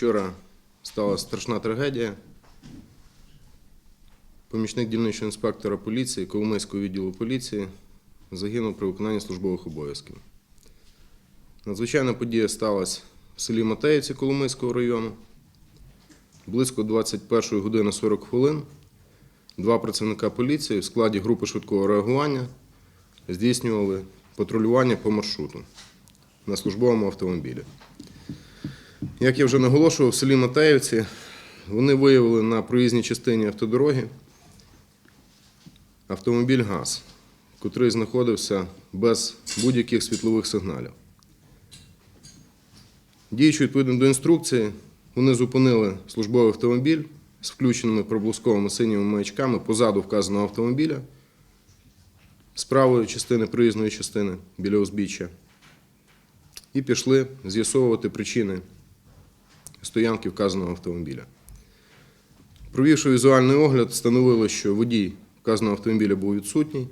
Вчора сталася страшна трагедія. Помічник дільничного інспектора поліції Коломийського відділу поліції загинув при виконанні службових обов'язків. Надзвичайна подія сталася в селі Матеївці Коломийського району. Близько 21 години 40 хвилин два працівника поліції в складі групи швидкого реагування здійснювали патрулювання по маршруту на службовому автомобілі. Як я вже наголошував, в селі Матеївці вони виявили на проїзній частині автодороги автомобіль ГАЗ, котрий знаходився без будь-яких світлових сигналів. Діючи відповідно до інструкції, вони зупинили службовий автомобіль з включеними проблисковими синіми маячками позаду вказаного автомобіля з правої частини проїзної частини біля узбіччя і пішли з'ясовувати причини стоянки вказаного автомобіля. Провівши візуальний огляд, встановили, що водій вказаного автомобіля був відсутній.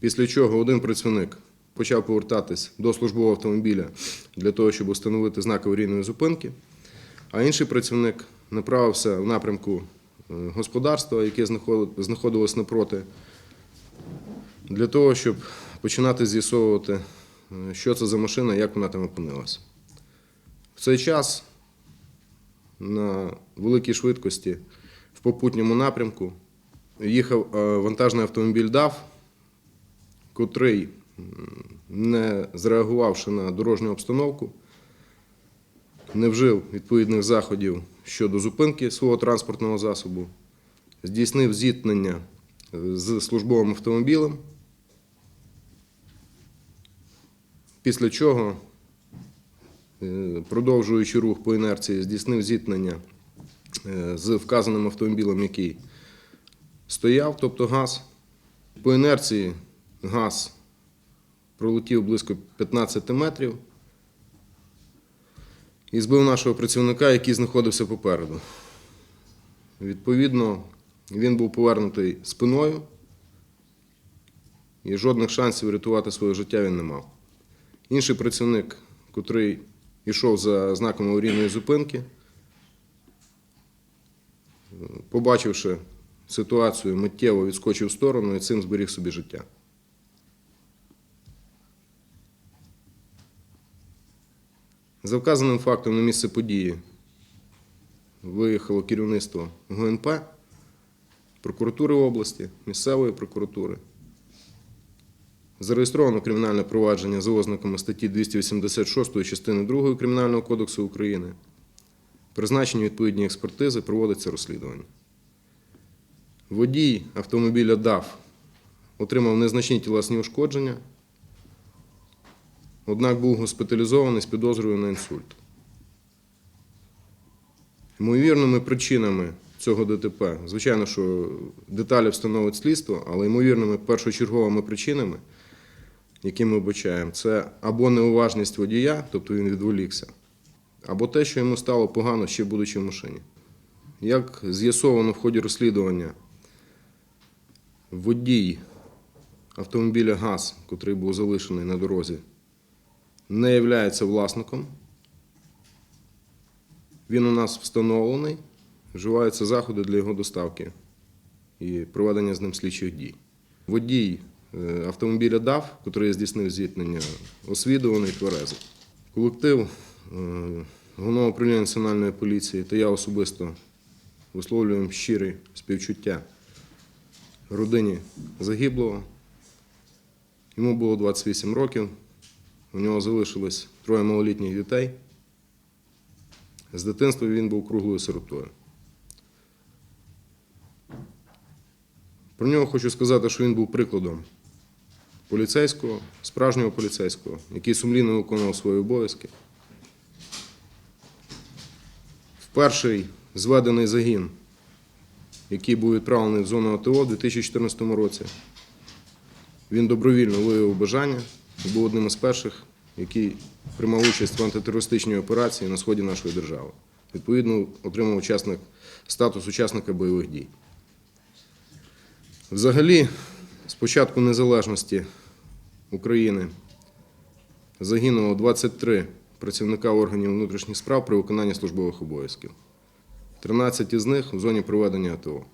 Після чого один працівник почав повертатись до службового автомобіля для того, щоб встановити знак аварійної зупинки, а інший працівник направився в напрямку е, господарства, яке знаходилось напроти, для того, щоб починати з'ясовувати, е, що це за машина, як вона там опинилася. В цей час на великій швидкості в попутньому напрямку їхав е, вантажний автомобіль ДАВ, котрий, не зреагувавши на дорожню обстановку, не вжив відповідних заходів щодо зупинки свого транспортного засобу, здійснив зіткнення е, з службовим автомобілем, після чого продовжуючи рух по інерції, здійснив зіткнення е, з вказаним автомобілем, який стояв, тобто газ. По інерції газ пролетів близько 15 метрів і збив нашого працівника, який знаходився попереду. Відповідно, він був повернутий спиною, і жодних шансів врятувати своє життя він не мав. Інший працівник, котрий йшов за знаком аварійної зупинки, побачивши ситуацію, миттєво відскочив в сторону і цим зберіг собі життя. За вказаним фактом на місце події виїхало керівництво ГУНП, прокуратури області, місцевої прокуратури. Зареєстровано кримінальне провадження за ознаками статті 286 частини 2 Кримінального кодексу України. Призначені відповідні експертизи, проводиться розслідування. Водій автомобіля ДАФ отримав незначні тілесні ушкодження, однак був госпіталізований з підозрою на інсульт. Ймовірними причинами цього ДТП, звичайно, що деталі встановить слідство, але ймовірними першочерговими причинами, які ми вбачаємо, це або неуважність водія, тобто він відволікся, або те, що йому стало погано ще будучи в машині. Як з'ясовано в ході розслідування, водій автомобіля ГАЗ, котрий був залишений на дорозі, не є власником. Він у нас встановлений, вживаються заходи для його доставки і проведення з ним слідчих дій. Водій автомобіля ДАВ, який здійснив зіткнення, освідуваний тверезий. Колектив е, Головного управління національної поліції та я особисто висловлюємо щирі співчуття родині загиблого. Йому було 28 років, у нього залишилось троє малолітніх дітей. З дитинства він був круглою сиротою. Про нього хочу сказати, що він був прикладом поліцейського, справжнього поліцейського, який сумлінно виконував свої обов'язки. В перший зведений загін, який був відправлений в зону АТО у 2014 році, він добровільно виявив бажання і був одним із перших, який приймав участь в антитерористичній операції на сході нашої держави. Відповідно, отримав учасник, статус учасника бойових дій. Взагалі, початку незалежності України загинуло 23 працівника органів внутрішніх справ при виконанні службових обов'язків. 13 із них в зоні проведення АТО.